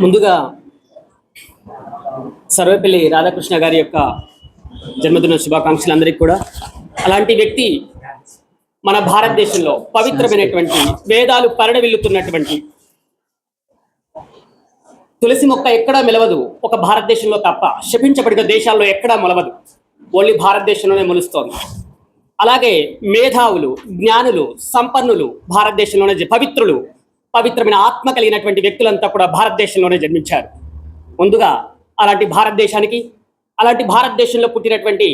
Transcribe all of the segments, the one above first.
ముందుగా సర్వేపల్లి రాధాకృష్ణ గారి యొక్క జన్మదిన శుభాకాంక్షలు అందరికీ కూడా అలాంటి వ్యక్తి మన భారతదేశంలో పవిత్రమైనటువంటి వేదాలు పరిడవిల్లుతున్నటువంటి తులసి మొక్క ఎక్కడా మెలవదు ఒక భారతదేశంలో తప్ప. శపించబడిన దేశాల్లో ఎక్కడా మొలవదు. ఓన్లీ భారతదేశంలోనే మొలుస్తోంది. అలాగే మేధావులు జ్ఞానులు సంపన్నులు భారతదేశంలోనే పవిత్రులు పవిత్రమైన ఆత్మ కలిగినటువంటి వ్యక్తులంతా కూడా భారతదేశంలోనే జన్మించారు. ముందుగా అలాంటి భారతదేశానికి అలాంటి భారతదేశంలో పుట్టినటువంటి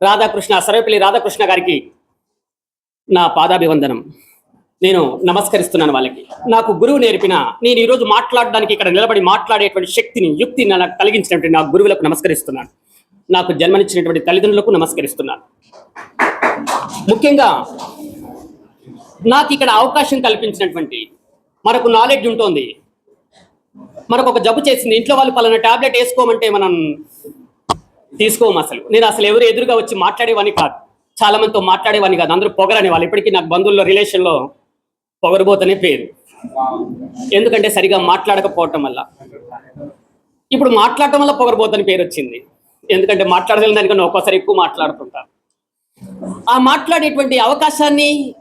రాధాకృష్ణ సర్వేపల్లి రాధాకృష్ణ గారికి నా పాదాభివందనం. నేను నమస్కరిస్తున్నాను వాళ్ళకి. నాకు గురువు నేర్పిన నేను ఈరోజు మాట్లాడడానికి ఇక్కడ నిలబడి మాట్లాడేటువంటి శక్తిని యుక్తిని నాకు కలిగించినటువంటి నా గురువులకు నమస్కరిస్తున్నాను. నాకు జన్మనిచ్చినటువంటి తల్లిదండ్రులకు నమస్కరిస్తున్నాను. ముఖ్యంగా నాకు ఇక్కడ అవకాశం కల్పించినటువంటి మనకు నాలెడ్జ్ ఉంటుంది. మనకు ఒక జబ్బు చేసింది. ఇంట్లో వాళ్ళు పలానా టాబ్లెట్ వేసుకోమంటే మనం తీసుకోము అసలు. నేను అసలు ఎవరు ఎదురుగా వచ్చి మాట్లాడేవాని కాదు. చాలా మందితో మాట్లాడేవాని కాదు. అందరూ పొగరని వాళ్ళు. ఇప్పటికీ నాకు బంధువుల్లో రిలేషన్లో పొగరబోతనే పేరు. ఎందుకంటే సరిగా మాట్లాడకపోవటం వల్ల. ఇప్పుడు మాట్లాడటం వల్ల పొగరబోతని పేరు వచ్చింది. ఎందుకంటే మాట్లాడగలిగిన దానికన్నా ఒక్కోసారి ఎక్కువ మాట్లాడుతుంటారు ఆ మాట్లాడేటువంటి అవకాశాన్ని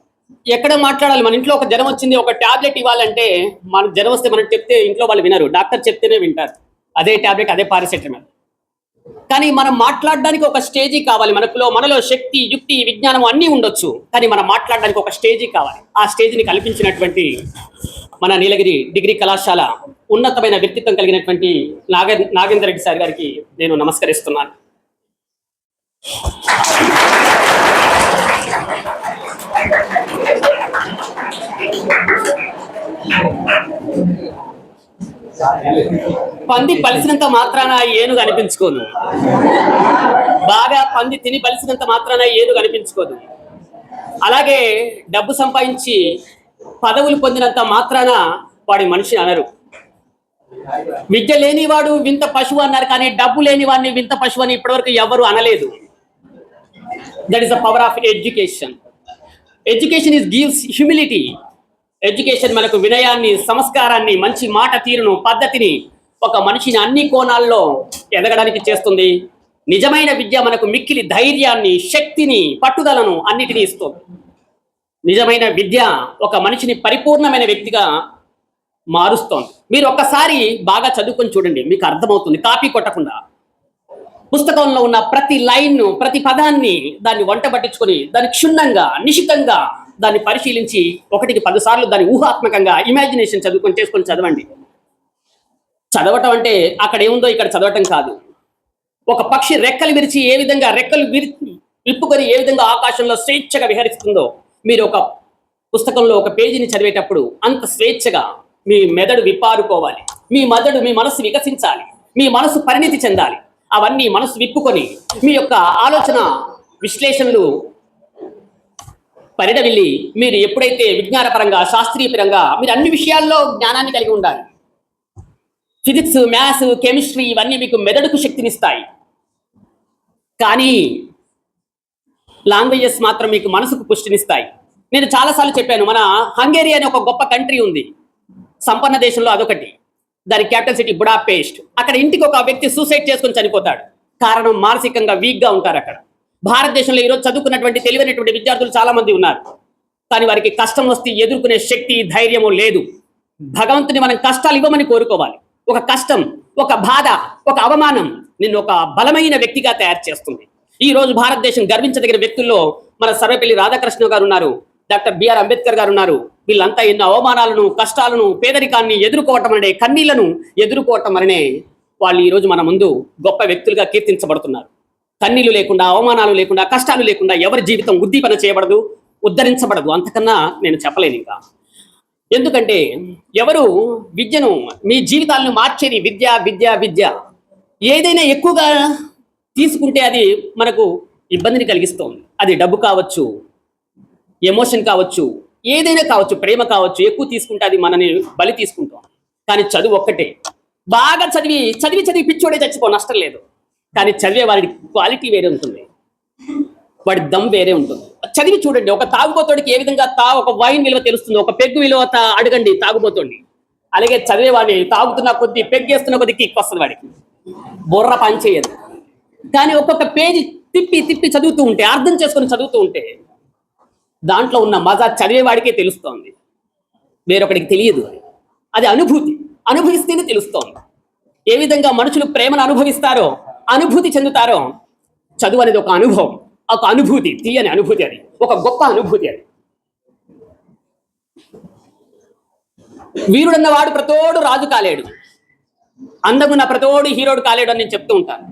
ఎక్కడ మాట్లాడాలి? మన ఇంట్లో ఒక జ్వరం వచ్చింది ఒక ట్యాబ్లెట్ ఇవ్వాలంటే మన జ్వరం వస్తే మనం చెప్తే ఇంట్లో వాళ్ళు వినరు. డాక్టర్ చెప్తేనే వింటారు. అదే టాబ్లెట్ అదే పారాసెటమాల్. కానీ మనం మాట్లాడడానికి ఒక స్టేజీ కావాలి. మనకులో మనలో శక్తి యుక్తి విజ్ఞానం అన్నీ ఉండొచ్చు. కానీ మనం మాట్లాడడానికి ఒక స్టేజీ కావాలి. ఆ స్టేజీని కల్పించినటువంటి మన నీలగిరి డిగ్రీ కళాశాల ఉన్నతమైన వ్యక్తిత్వం కలిగినటువంటి నాగ నాగేంద్ర రెడ్డి సార్ గారికి నేను నమస్కరిస్తున్నాను. పంది పలిసినంత మాత్రాన ఏనుగు అనిపించుకోదు. బాగా పంది తిని పలిసినంత మాత్రాన ఏనుగు అనిపించుకోదు. అలాగే డబ్బు సంపాదించి పదవులు పొందినంత మాత్రాన వాడి మనిషి అనరు. విద్య లేనివాడు వింత పశువు అన్నారు కానీ డబ్బు లేని వాడిని వింత పశువు అని ఇప్పటివరకు ఎవరు అనలేదు. That is the power of education education is gives humility education మనకు వినయాన్ని సంస్కారాన్ని మంచి మాట తీరును పద్ధతిని ఒక మనిషిని అన్ని కోణాల్లో ఎదగడానికి చేస్తుంది. నిజమైన విద్య మనకు మిక్కిలి ధైర్యాన్ని శక్తిని పట్టుదలను అన్నిటినీ ఇస్తుంది. నిజమైన విద్య ఒక మనిషిని పరిపూర్ణమైన వ్యక్తిగా మారుస్తోంది. మీరు ఒక్కసారి బాగా చదువుకొని చూడండి మీకు అర్థమవుతుంది. కాపీ కొట్టకుండా. పుస్తకంలో ఉన్న ప్రతి లైన్ ప్రతి పదాన్ని దాన్ని వంట పట్టించుకొని దాన్ని క్షుణ్ణంగా నిశితంగా దాన్ని పరిశీలించి ఒకటికి పదిసార్లు దాన్ని ఊహాత్మకంగా ఇమాజినేషన్ చదువుకొని చేసుకొని చదవండి. చదవటం అంటే అక్కడ ఏముందో ఇక్కడ చదవటం కాదు. ఒక పక్షి రెక్కలు విరిచి ఏ విధంగా రెక్కలు విరి విప్పుకొని ఏ విధంగా ఆకాశంలో స్వేచ్ఛగా విహరిస్తుందో మీరు ఒక పుస్తకంలో ఒక పేజీని చదివేటప్పుడు అంత స్వేచ్ఛగా మీ మెదడు విప్పారుకోవాలి. మీ మెదడు మీ మనసు వికసించాలి. మీ మనసు పరిణితి చెందాలి. అవన్నీ మనసు విప్పుకొని మీ యొక్క ఆలోచన విశ్లేషణలు పరిడవిల్లి మీరు ఎప్పుడైతే విజ్ఞానపరంగా శాస్త్రీయపరంగా మీరు అన్ని విషయాల్లో జ్ఞానాన్ని కలిగి ఉండాలి. ఫిజిక్స్ మ్యాథ్స్ కెమిస్ట్రీ ఇవన్నీ మీకు మెదడుకు శక్తినిస్తాయి. కానీ లాంగ్వేజెస్ మాత్రం మీకు మనసుకు పుష్టినిస్తాయి. నేను చాలాసార్లు చెప్పాను మన హంగేరి అనే ఒక గొప్ప కంట్రీ ఉంది. సంపన్న దేశంలో అదొకటి. దాని క్యాపిటల్ సిటీ బుడాపేస్ట్. అక్కడ ఇంటికి ఒక వ్యక్తి సూసైడ్ చేసుకొని చనిపోతాడు. కారణం మానసికంగా వీక్గా ఉంటారు అక్కడ భారతదేశంలో ఈరోజు చదువుకున్నటువంటి తెలివైనటువంటి విద్యార్థులు చాలా మంది ఉన్నారు. కానీ వారికి కష్టం వస్తే ఎదుర్కొనే శక్తి ధైర్యము లేదు. భగవంతుని మనం కష్టాలు ఇవ్వమని కోరుకోవాలి. ఒక కష్టం ఒక బాధ ఒక అవమానం నిన్ను ఒక బలమైన వ్యక్తిగా తయారు చేస్తుంది. ఈ రోజు భారతదేశం గర్వించదగిన వ్యక్తుల్లో మన సర్వపల్లి రాధాకృష్ణ గారు ఉన్నారు డాక్టర్ బిఆర్ అంబేద్కర్ గారు ఉన్నారు. వీళ్ళంతా ఎన్నో అవమానాలను కష్టాలను పేదరికాన్ని ఎదుర్కోవటం అనే కన్నీళ్ళను ఎదుర్కోవటం అనే వాళ్ళు ఈ రోజు మన ముందు గొప్ప వ్యక్తులుగా కీర్తించబడుతున్నారు. కన్నీళ్ళు లేకుండా అవమానాలు లేకుండా కష్టాలు లేకుండా ఎవరి జీవితం ఉద్దీపన చేయబడదు ఉద్ధరించబడదు అంతకన్నా నేను చెప్పలేను ఇంకా. ఎందుకంటే ఎవరు విద్యను మీ జీవితాలను మార్చేది విద్య విద్య విద్య. ఏదైనా ఎక్కువగా తీసుకుంటే అది మనకు ఇబ్బందిని కలిగిస్తుంది. అది డబ్బు కావచ్చు ఎమోషన్ కావచ్చు ఏదైనా కావచ్చు ప్రేమ కావచ్చు ఎక్కువ తీసుకుంటే అది మనని బలి తీసుకుంటాం కానీ చదువు ఒక్కటే. బాగా చదివి చదివి చదివి పిచ్చోడే చచ్చిపో నష్టం లేదు. కానీ చదివే వాడి క్వాలిటీ వేరే ఉంటుంది. వాడి దమ్ వేరే ఉంటుంది. చదివి చూడండి ఒక తాగుబోతోడికి ఏ విధంగా తా ఒక వైన్ విలువ తెలుస్తుంది ఒక పెగ్గు విలువ అడగండి తాగుబోతోడిని. అలాగే చదివేవాడిని తాగుతున్న కొద్ది పెగ్గేస్తున్న కొద్ది కిక్ వస్తుంది వాడికి. బుర్ర పనిచేయదు కానీ ఒక్కొక్క పేజీ తిప్పి తిప్పి చదువుతూ ఉంటే అర్థం చేసుకొని చదువుతూ ఉంటే దాంట్లో ఉన్న మజా చదివేవాడికే తెలుస్తోంది. వేరొకడికి తెలియదు. అది అనుభూతి. అనుభవిస్తేనే తెలుస్తోంది. ఏ విధంగా మనుషులు ప్రేమను అనుభవిస్తారో అనుభూతి చెందుతారో చదువు అనేది ఒక అనుభవం ఒక అనుభూతి తీయని అనుభూతి అది ఒక గొప్ప అనుభూతి అది. వీరుడన్న వాడు ప్రతోడు రాజు కాలేడు. అందమున్న ప్రతోడు హీరోడు కాలేడు అని నేను చెప్తూ ఉంటాను.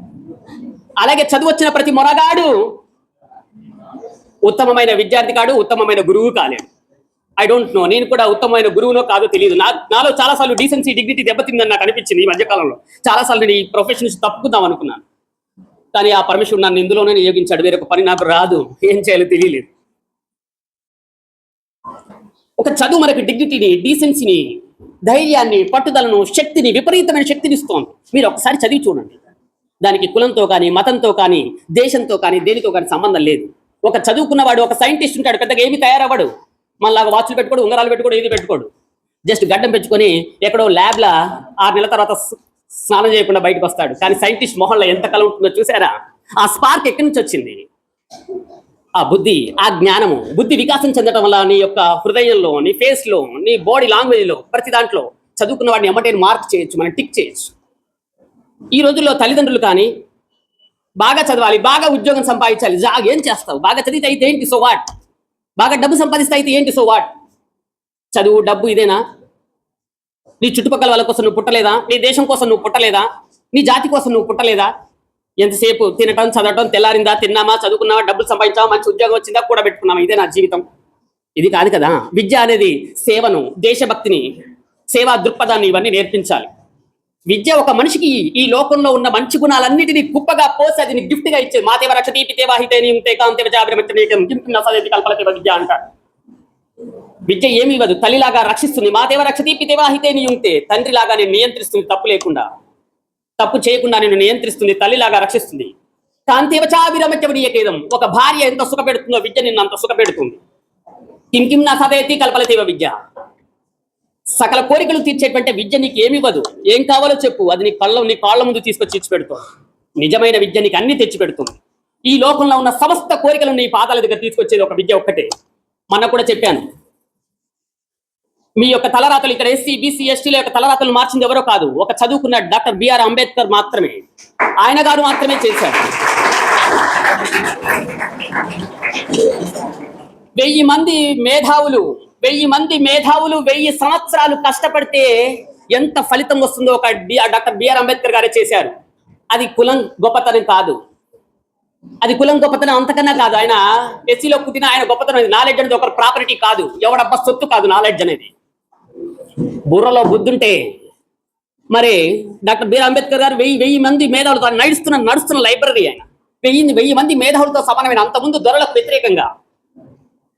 అలాగే చదువు వచ్చిన ప్రతి మొరగాడు ఉత్తమమైన విద్యార్థి కాడు ఉత్తమమైన గురువు కాలేడు. ఐ డోంట్ నో నేను కూడా ఉత్తమమైన గురువునో కాదో తెలియదు. నా నాలో చాలాసార్లు డీసెన్సీ డిగ్నిటీ దెబ్బతిందని నాకు అనిపించింది ఈ మధ్యకాలంలో. చాలాసార్లు నేను ఈ ప్రొఫెషన్ నుంచి తప్పుకుందాం అనుకున్నాను. కానీ ఆ పరమేశ్వరుడు నన్ను ఇందులోనే నియోగించాడు. వేరొక పని నాకు రాదు. ఏం చేయాలో తెలియలేదు. ఒక చదువు మనకి డిగ్నిటీని డీసెన్సీని ధైర్యాన్ని పట్టుదలను శక్తిని విపరీతమైన శక్తిని ఇస్తోంది. మీరు ఒకసారి చదివి చూడండి. దానికి కులంతో కానీ మతంతో కానీ దేశంతో కానీ దేనితో కానీ సంబంధం లేదు. ఒక చదువుకున్నవాడు ఒక సైంటిస్ట్ ఉంటాడు పెద్దగా ఏమి తయారవ్వడు. మళ్ళీ వాచ్లు పెట్టుకోడు ఉంగరాలు పెట్టుకోడు ఇది పెట్టుకోడు. జస్ట్ గడ్డం పెంచుకొని ఎక్కడో ల్యాబ్లో ఆరు నెలల తర్వాత స్నానం చేయకుండా బయటకు వస్తాడు. కానీ సైంటిస్ట్ మొహంలో ఎంత కలం ఉంటుందో చూసారా? ఆ స్పార్క్ ఎక్కడి నుంచి వచ్చింది? ఆ బుద్ధి ఆ జ్ఞానము. బుద్ధి వికాసం చెందడం వల్ల నీ యొక్క హృదయంలో నీ ఫేస్లో నీ బాడీ లాంగ్వేజ్లో ప్రతి దాంట్లో చదువుకున్న వాడిని ఎమ్మటైన మార్క్ చేయొచ్చు మనం టిక్ చేయొచ్చు. ఈ రోజుల్లో తల్లిదండ్రులు కానీ బాగా చదవాలి బాగా ఉద్యోగం సంపాదించాలి జా ఏం చేస్తావు? బాగా చదివితే అయితే ఏంటి? సో వాట్ బాగా డబ్బు సంపాదిస్తే అయితే ఏంటి? సో వాట్ చదువు డబ్బు ఇదేనా? నీ చుట్టుపక్కల వాళ్ళ కోసం నువ్వు పుట్టలేదా? నీ దేశం కోసం నువ్వు పుట్టలేదా? నీ జాతి కోసం నువ్వు పుట్టలేదా? ఎంతసేపు తినటం చదవటం తెల్లారిందా తిన్నామా చదువుకున్నావా డబ్బులు సంపాదించావా మంచి ఉద్యోగం వచ్చిందా కూడా పెట్టుకున్నామా ఇదే నా జీవితం. ఇది కాదు కదా. విద్య అనేది సేవను దేశభక్తిని సేవా దృక్పథాన్ని ఇవన్నీ నేర్పించాలి. విద్య ఒక మనిషికి ఈ లోకంలో ఉన్న మంచి గుణాలన్నిటినీ కుప్పగా పోసి అది గిఫ్ట్గా ఇచ్చే మాతేవ రక్షతి పితేవా ఉంటే కాంతేవ జాబిరమిత్రనీకం కింపు కల్పలతేవ విద్య అంటారు విద్య ఏమి ఇవ్వదు. తల్లిలాగా రక్షిస్తుంది. మాతేవ రక్షతి పితేవా ఉంటే తండ్రిలాగా నేను నియంత్రిస్తుంది. తప్పు లేకుండా. తప్పు చేయకుండా నేను నియంత్రిస్తుంది. తల్లిలాగా రక్షిస్తుంది. కాంతేవ చావిరమత్యవనీయకేదం ఒక భార్య ఎంత సుఖపెడుతుందో విద్య నిన్ను అంత సుఖపెడుతుంది. కింకిం నా సదేతి కల్పలతేవ విద్య. సకల కోరికలు తీర్చేటువంటి విద్య నీకు ఏమి ఇవ్వదు. ఏం కావాలో చెప్పు. అది నీ కళ్ళ నీ కాళ్ళ ముందు తీసుకొచ్చి ఇచ్చి పెడుతుంది నిజమైన విద్య నీకు అన్ని తెచ్చి పెడుతుంది ఈ లోకంలో ఉన్న సమస్త కోరికలు నీ పాదాల దగ్గర తీసుకొచ్చేది ఒక విద్య ఒక్కటే. మొన్న కూడా చెప్పాను. మీ యొక్క తలరాతలు ఇక్కడ ఎస్సీ బీసీ ఎస్టీల యొక్క తలరాతలు మార్చింది ఎవరో కాదు. ఒక చదువుకున్న డాక్టర్ బిఆర్ అంబేద్కర్ మాత్రమే. ఆయన గారు మాత్రమే చేశారు. వెయ్యి మంది మేధావులు వెయ్యి మంది మేధావులు వెయ్యి సంవత్సరాలు కష్టపడితే ఎంత ఫలితం వస్తుందో ఒక డాక్టర్ బిఆర్ అంబేద్కర్ గారే చేశారు. అది కులం గొప్పతనం కాదు. అది కులం గొప్పతనం అంతకన్నా కాదు. ఆయన ఎస్సీలో పుట్టిన ఆయన గొప్పతనం నాలెడ్జ్ అనేది ఒక ప్రాపర్టీ కాదు. ఎవడబ్బా సొత్తు కాదు నాలెడ్జ్ అనేది. బుర్రలో బుద్ధుంటే మరి డాక్టర్ బిఆర్ అంబేద్కర్ గారు వెయ్యి వెయ్యి మంది మేధావులతో నడుస్తున్న నడుస్తున్న లైబ్రరీ ఆయన. వెయ్యి వెయ్యి మంది మేధావులతో సమానమైన అంతకుముందు దొరలకు వ్యతిరేకంగా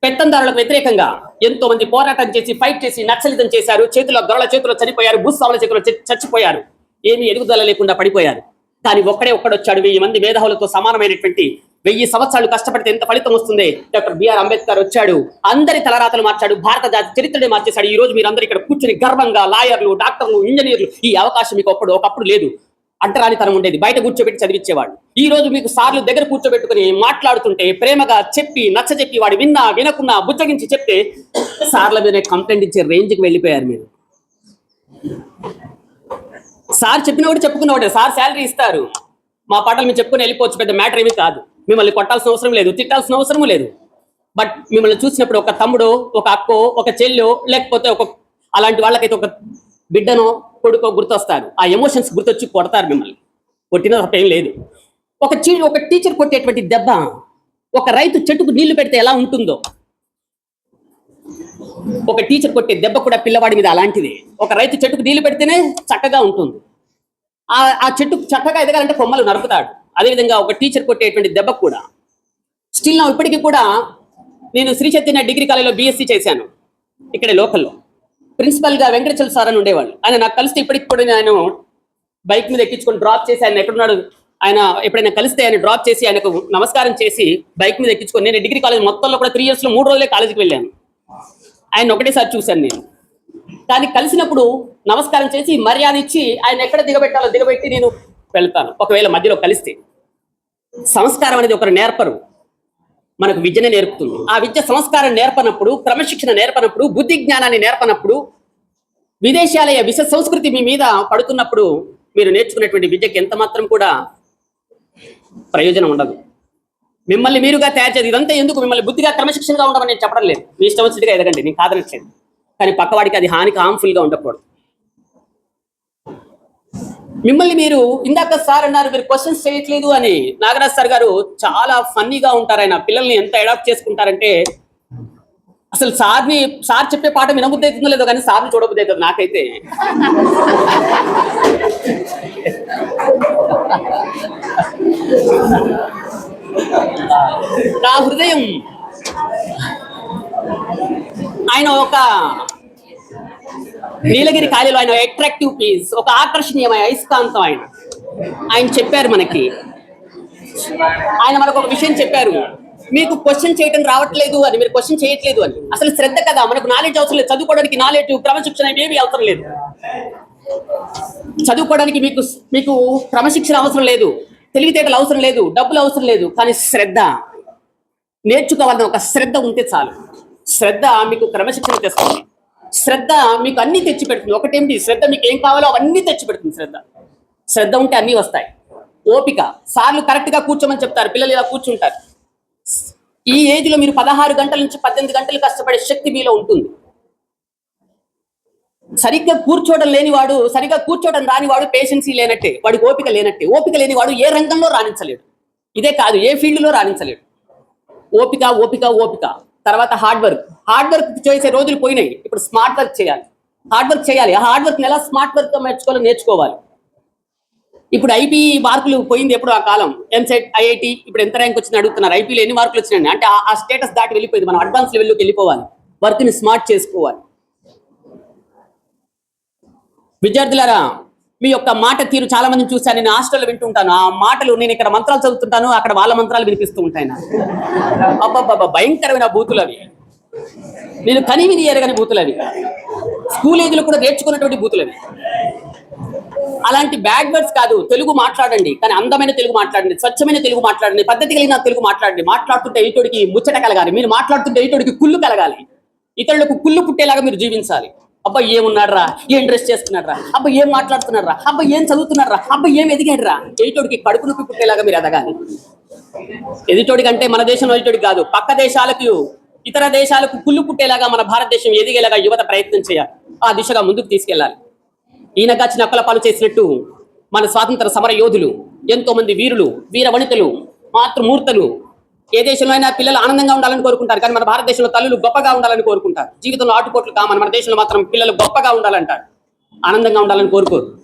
పెత్తందారులకు వ్యతిరేకంగా ఎంతో మంది పోరాటం చేసి ఫైట్ చేసి నక్సలితం చేశారు. చేతిలో దొరల చేతిలో చనిపోయారు. భూస్వాముల చేతిలో చచ్చిపోయారు. ఏమీ ఎదుగుదల లేకుండా పడిపోయారు. కానీ ఒక్కడే ఒక్కడొచ్చాడు. వెయ్యి మంది మేధావులతో సమానమైనటువంటి వెయ్యి సంవత్సరాలు కష్టపడితే ఎంత ఫలితం వస్తుంది? డాక్టర్ బిఆర్ అంబేద్కర్ వచ్చాడు. అందరి తలరాతలు మార్చాడు. భారత జాతి చరిత్రనే మార్చేశాడు. ఈ రోజు మీరందరూ ఇక్కడ కూర్చుని గర్వంగా లాయర్లు డాక్టర్లు ఇంజనీర్లు ఈ అవకాశం మీకు ఒక్కడు ఒకప్పుడు లేదు. అంటరానితనం ఉండేది. బయట కూర్చోబెట్టి చదివించేవాడు ఈ రోజు మీకు సార్లు దగ్గర కూర్చోబెట్టుకుని మాట్లాడుతుంటే ప్రేమగా చెప్పి నచ్చ చెప్పి వాడు విన్నా వినకున్నా బుజ్జగించి చెప్తే సార్ల మీద కంప్లైంట్ ఇచ్చే రేంజ్కి వెళ్ళిపోయారు మీరు. సార్ చెప్పిన కూడా చెప్పుకున్నవాడే. సార్ శాలరీ ఇస్తారు. మా పాటలు మేము చెప్పుకొని వెళ్ళిపోవచ్చు. పెద్ద మ్యాటర్ ఏమీ కాదు. మిమ్మల్ని కొట్టాల్సిన అవసరం లేదు. తిట్టాల్సిన అవసరం లేదు. బట్ మిమ్మల్ని చూసినప్పుడు ఒక తమ్ముడు ఒక అక్కో ఒక చెల్లో లేకపోతే ఒక అలాంటి వాళ్ళకైతే ఒక బిడ్డనో కొడుకో గుర్తొస్తారు ఆ ఎమోషన్స్ గుర్తొచ్చి కొడతారు మిమ్మల్ని. కొట్టిన తప్పేం లేదు. ఒక చీ ఒక టీచర్ కొట్టేటువంటి దెబ్బ ఒక రైతు చెట్టుకు నీళ్ళు పెడితే ఎలా ఉంటుందో? ఒక టీచర్ కొట్టే దెబ్బ కూడా పిల్లవాడి మీద అలాంటిది. ఒక రైతు చెట్టుకు నీళ్ళు పెడితేనే చక్కగా ఉంటుంది. ఆ ఆ చెట్టు చక్కగా ఎదగాలంటే కొమ్మలు నరుకుతాడు. అదేవిధంగా ఒక టీచర్ కొట్టేటువంటి దెబ్బ కూడా. స్టిల్ నా ఇప్పటికీ కూడా నేను శ్రీ చైతన్య డిగ్రీ కాలేజీలో బీఎస్సీ చేశాను. ఇక్కడ లోకల్లో. ప్రిన్సిపల్గా వెంకటచల్ సార్ అని ఉండేవాళ్ళు. ఆయన నాకు కలిస్తే ఇప్పటికి కూడా నేను బైక్ మీద ఎక్కించుకొని డ్రాప్ చేసి ఆయన ఎక్కడున్నాడు ఆయన ఎప్పుడైనా కలిస్తే ఆయన డ్రాప్ చేసి ఆయనకు నమస్కారం చేసి బైక్ మీద ఎక్కించుకొని నేను డిగ్రీ కాలేజ్ మొత్తంలో కూడా త్రీ ఇయర్స్లో మూడు రోజులే కాలేజీకి వెళ్ళాను. ఆయన ఒకటేసారి చూశాను నేను. కానీ కలిసినప్పుడు నమస్కారం చేసి మర్యాద ఇచ్చి ఆయన ఎక్కడ దిగబెట్టాలో దిగబెట్టి నేను వెళ్తాను. ఒకవేళ మధ్యలో కలిస్తే. సంస్కారం అనేది ఒకరు నేర్పరు. మనకు విద్యను నేర్పుతుంది. ఆ విద్య సంస్కారం నేర్పనప్పుడు క్రమశిక్షణ నేర్పనప్పుడు బుద్ధి జ్ఞానాన్ని నేర్పనప్పుడు విదేశాలయ విశ సంస్కృతి మీ మీద పడుతున్నప్పుడు మీరు నేర్చుకున్నటువంటి విద్యకి ఎంత మాత్రం కూడా ప్రయోజనం ఉండదు. మిమ్మల్ని మీరుగా తయారు చేసి ఇదంతా ఎందుకు? మిమ్మల్ని బుద్ధిగా క్రమశిక్షణగా ఉండమని నేను చెప్పడం లేదు. మీ ఇష్టం వచ్చినట్టుగా ఎదగండి నేను కాదనట్లేదు. కానీ పక్కవాడికి అది హానికి హార్మ్ఫుల్గా ఉండకూడదు. మిమ్మల్ని మీరు ఇందాక సార్ అన్నారు మీరు క్వశ్చన్స్ చేయట్లేదు అని నాగరాజ్ సార్ గారు చాలా ఫన్నీగా ఉంటారు ఆయన. పిల్లల్ని ఎంత అడాప్ట్ చేసుకుంటారంటే అసలు సార్ని సార్ చెప్పే పాట వినబుద్ధి అవుతుందో లేదో కానీ సార్ని చూడబుద్ధి అవుతుంది నాకైతే. నా హృదయం ఆయన ఒక నీలగిరి ఖాళీలో ఆయన అట్రాక్టివ్ పీస్ ఒక ఆకర్షణీయమైన అయస్కాంతం ఆయన ఆయన చెప్పారు మనకి. ఆయన మనకు ఒక విషయం చెప్పారు. మీకు క్వశ్చన్ చేయటం రావట్లేదు అని మీరు క్వశ్చన్ చేయట్లేదు అని. అసలు శ్రద్ధ కదా మనకు నాలెడ్జ్ అవసరం లేదు. చదువుకోవడానికి నాలెడ్జ్ క్రమశిక్షణ ఏమీ అవసరం లేదు. చదువుకోవడానికి మీకు మీకు క్రమశిక్షణ అవసరం లేదు. తెలివితేటలు అవసరం లేదు డబ్బులు అవసరం లేదు కానీ శ్రద్ధ. నేర్చుకోవాలన్న ఒక శ్రద్ధ ఉంటే చాలు. శ్రద్ధ మీకు క్రమశిక్షణ తెస్తుంది. శ్రద్ధ మీకు అన్ని తెచ్చి పెడుతుంది ఒకటేమిటి? శ్రద్ధ మీకు ఏం కావాలో అవన్నీ తెచ్చి పెడుతుంది శ్రద్ధ. శ్రద్ధ ఉంటే అన్నీ వస్తాయి. ఓపిక. సార్లు కరెక్ట్గా కూర్చోమని చెప్తారు. పిల్లలు ఇలా కూర్చుంటారు. ఈ ఏజ్లో మీరు పదహారు గంటల నుంచి పద్దెనిమిది గంటలు కష్టపడే శక్తి మీలో ఉంటుంది. సరిగ్గా కూర్చోవడం లేనివాడు సరిగ్గా కూర్చోవడం రానివాడు పేషెన్సీ లేనట్టే వాడికి ఓపిక లేనట్టే. ఓపిక లేనివాడు ఏ రంగంలో రాణించలేడు. ఇదే కాదు ఏ ఫీల్డ్లో రాణించలేడు. ఓపిక ఓపిక ఓపిక. తర్వాత హార్డ్ వర్క్ హార్డ్ వర్క్ చేసే రోజులు పోయినాయి. ఇప్పుడు స్మార్ట్ వర్క్ చేయాలి. హార్డ్ వర్క్ చేయాలి. ఆ హార్డ్ వర్క్ ఎలా స్మార్ట్ వర్క్ నేర్చుకోవాలో నేర్చుకోవాలి. ఇప్పుడు ఐపీ మార్కులు పోయింది ఎప్పుడు ఆ కాలం. ఎంసెట్ ఐఐటి ఇప్పుడు ఎంత ర్యాంక్ వచ్చింది అడుగుతున్నారు. ఐపీలో ఎన్ని మార్కులు వచ్చినాయి అంటే ఆ- ఆ స్టేటస్ దాటి వెళ్ళిపోయింది. మనం అడ్వాన్స్ లెవెల్లోకి వెళ్ళిపోవాలి. వర్క్ని స్మార్ట్ చేసుకోవాలి. విద్యార్థులారా మీ యొక్క మాట తీరు చాలా మందిని చూశాను నేను హాస్టల్లో వింటుంటాను. ఆ మాటలు నేను ఇక్కడ మంత్రాలు చదువుతుంటాను అక్కడ వాళ్ళ మంత్రాలు వినిపిస్తూ ఉంటాయి నాకు. భయంకరమైన బూతులు అవి. నేను కని విని ఎరగని బూతులు అవి. స్కూల్ ఏజ్లో కూడా నేర్చుకున్నటువంటి బూతులు అవి. అలాంటి బ్యాడ్ వర్డ్స్ కాదు తెలుగు మాట్లాడండి కానీ అందమైన తెలుగు మాట్లాడండి స్వచ్ఛమైన తెలుగు మాట్లాడండి పద్ధతి కలిగిన తెలుగు మాట్లాడండి. మాట్లాడుతుంటే ఈటోడికి ముచ్చట కలగాలి మీరు మాట్లాడుతుంటే ఈటోడికి కుళ్ళు కలగాలి. ఇతరులకు కుళ్ళు పుట్టేలాగా మీరు జీవించాలి. అబ్బా ఏమున్నాడ్రా? ఏం డ్రెస్ చేసుకున్నాడ్రా? అబ్బా ఏం మాట్లాడుతున్నాడ్రా? అబ్బా ఏం చదువుతున్నాడ్రా? అబ్బా ఏం ఎదిగాడ్రా? ఎయిటోడికి కడుపు నొప్పి పుట్టేలాగా మీరు ఎదగాలి. ఎదుటోడి కంటే మన దేశంలో ఎదుటోడికి కాదు పక్క దేశాలకు ఇతర దేశాలకు కుళ్ళు పుట్టేలాగా మన భారతదేశం ఎదిగేలాగా యువత ప్రయత్నం చేయాలి. ఆ దిశగా ముందుకు తీసుకెళ్ళాలి ఈయనగా నక్కల పాలు చేసినట్టు మన స్వాతంత్ర సమర యోధులు ఎంతో మంది వీరులు వీర వనితలు మాతృమూర్తులు ఏ దేశంలో అయినా పిల్లలు ఆనందంగా ఉండాలని కోరుకుంటారు. కానీ మన భారతదేశంలో తల్లులు గొప్పగా ఉండాలని కోరుకుంటారు. జీవితంలో ఆటుపోట్లు కామని. మన దేశంలో మాత్రం పిల్లలు గొప్పగా ఉండాలంటారు. ఆనందంగా ఉండాలని కోరుకోరు.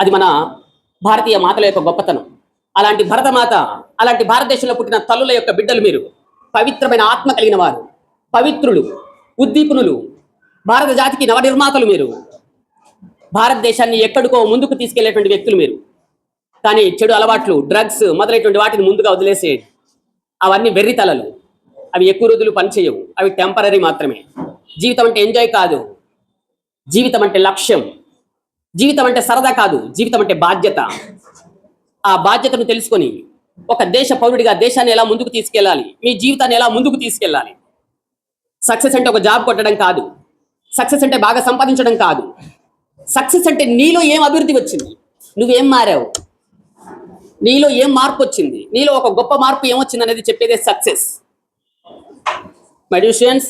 అది మన భారతీయ మాతల యొక్క గొప్పతనం. అలాంటి భరతమాత అలాంటి భారతదేశంలో పుట్టిన తల్లుల యొక్క బిడ్డలు మీరు. పవిత్రమైన ఆత్మ కలిగిన వారు. పవిత్రులు ఉద్దీపనులు. భారత జాతికి నవనిర్మాతలు మీరు. భారతదేశాన్ని ఎక్కడికో ముందుకు తీసుకెళ్ళేటువంటి వ్యక్తులు మీరు. కానీ చెడు అలవాట్లు డ్రగ్స్ మొదలైనటువంటి వాటిని ముందుగా వదిలేసేయండి. అవన్నీ వెర్రితలలు అవి ఎక్కువ రోజులు పనిచేయవు అవి టెంపరీ మాత్రమే. జీవితం అంటే ఎంజాయ్ కాదు. జీవితం అంటే లక్ష్యం. జీవితం అంటే సరదా కాదు. జీవితం అంటే బాధ్యత. ఆ బాధ్యతను తెలుసుకొని ఒక దేశ పౌరుడిగా దేశాన్ని ఎలా ముందుకు తీసుకెళ్ళాలి? మీ జీవితాన్ని ఎలా ముందుకు తీసుకెళ్ళాలి? సక్సెస్ అంటే ఒక జాబ్ కొట్టడం కాదు. సక్సెస్ అంటే బాగా సంపాదించడం కాదు. సక్సెస్ అంటే నీలో ఏం అభివృద్ధి వచ్చింది? నువ్వేం మారావు? నీలో ఏం మార్పు వచ్చింది? నీలో ఒక గొప్ప మార్పు ఏమొచ్చింది అనేది చెప్పేదే సక్సెస్. మెడ్యూషియన్స్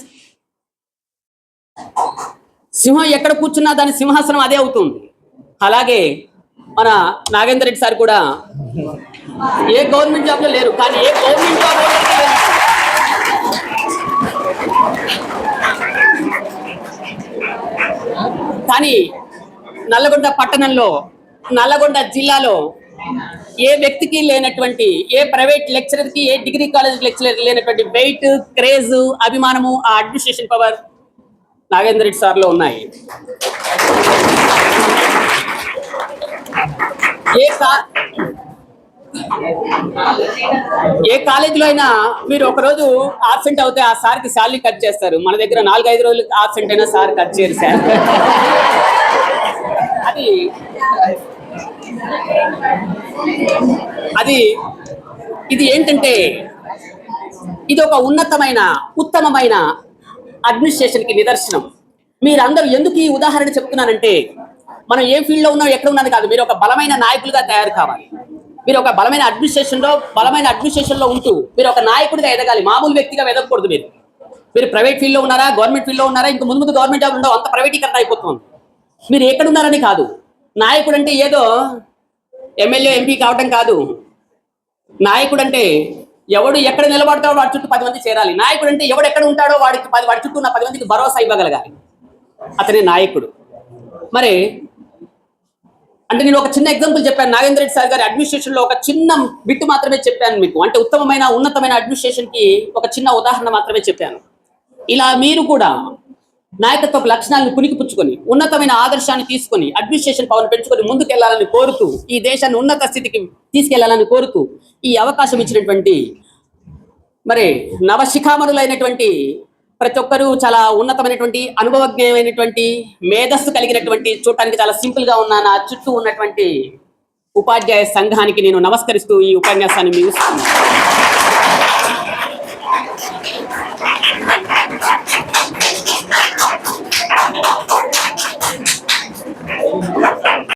సింహం ఎక్కడ కూర్చున్నా దాని సింహాసనం అదే అవుతుంది. అలాగే మన నాగేంద్ర రెడ్డి సార్ కూడా ఏ గవర్నమెంట్ జాబ్లో లేరు కానీ ఏ గవర్నమెంట్ జాబ్ కానీ నల్లగొండ పట్టణంలో నల్లగొండ జిల్లాలో ఏ వ్యక్తికి లేనటువంటి ఏ ప్రైవేట్ లెక్చరర్కి ఏ డిగ్రీ కాలేజ్ లెక్చరర్ లేనటువంటి వెయిట్ క్రేజ్ అభిమానము ఆ అడ్మినిస్ట్రేషన్ పవర్ నాగేంద్ర రెడ్డి సార్లో ఉన్నాయి. ఏ ఏ కాలేజీలో అయినా మీరు ఒకరోజు ఆబ్సెంట్ అవుతే ఆ సార్కి శాలరీ కట్ చేస్తారు. మన దగ్గర నాలుగు ఐదు రోజులు ఆబ్సెంట్ అయినా సార్ కట్ చేయరు సార్. అది అది ఇది ఏంటంటే ఇది ఒక ఉన్నతమైన ఉత్తమమైన అడ్మినిస్ట్రేషన్కి నిదర్శనం. మీరందరూ ఎందుకు ఈ ఉదాహరణ చెప్తున్నానంటే మనం ఏ ఫీల్డ్లో ఉన్నాం ఎక్కడ ఉన్నది కాదు మీరు ఒక బలమైన నాయకులుగా తయారు కావాలి. మీరు ఒక బలమైన అడ్మినిస్ట్రేషన్లో బలమైన అడ్మినిస్ట్రేషన్లో ఉంటూ మీరు ఒక నాయకుడిగా ఎదగాలి మామూలు వ్యక్తిగా ఎదగకూడదు మీరు. మీరు ప్రైవేట్ ఫీల్డ్లో ఉన్నారా గవర్నమెంట్ ఫీల్డ్లో ఉన్నారా ఇంక ముందు ముందు గవర్నమెంట్ జాబ్ ఉండవు అంత ప్రైవేటీకరణ అయిపోతుంది. మీరు ఎక్కడున్నారని కాదు నాయకుడు అంటే ఏదో ఎమ్మెల్యే ఎంపీ కావటం కాదు. నాయకుడు అంటే ఎవడు ఎక్కడ నిలబడతాడో వాడి చుట్టూ పది మంది చేరాలి. నాయకుడు అంటే ఎవడు ఎక్కడ ఉంటాడో వాడికి పది వాడి చుట్టూ ఉన్న పది మందికి భరోసా ఇవ్వగలగాలి. అతనే నాయకుడు. మరి అంటే నేను ఒక చిన్న ఎగ్జాంపుల్ చెప్పాను. నాగేంద్ర రెడ్డి సార్ గారి అడ్మినిస్ట్రేషన్లో ఒక చిన్న బిట్టు మాత్రమే చెప్పాను మీకు. అంటే ఉత్తమమైన ఉన్నతమైన అడ్మినిస్ట్రేషన్కి ఒక చిన్న ఉదాహరణ మాత్రమే చెప్పాను. ఇలా మీరు కూడా నాయకత్వ లక్షణాలను పుణికిపుచ్చుకొని ఉన్నతమైన ఆదర్శాన్ని తీసుకొని అడ్మినిస్ట్రేషన్ పవర్ పెంచుకొని ముందుకెళ్ళాలని కోరుతూ ఈ దేశాన్ని ఉన్నత స్థితికి తీసుకెళ్ళాలని కోరుతూ ఈ అవకాశం ఇచ్చినటువంటి మరి నవశిఖామణులైనటువంటి ప్రతి ఒక్కరూ చాలా ఉన్నతమైనటువంటి అనుభవజ్ఞమైనటువంటి మేధస్సు కలిగినటువంటి చూడటానికి చాలా సింపుల్గా ఉన్న నా చుట్టూ ఉన్నటువంటి ఉపాధ్యాయ సంఘానికి నేను నమస్కరిస్తూ ఈ ఉపన్యాసాన్ని ముగిస్తున్నాను.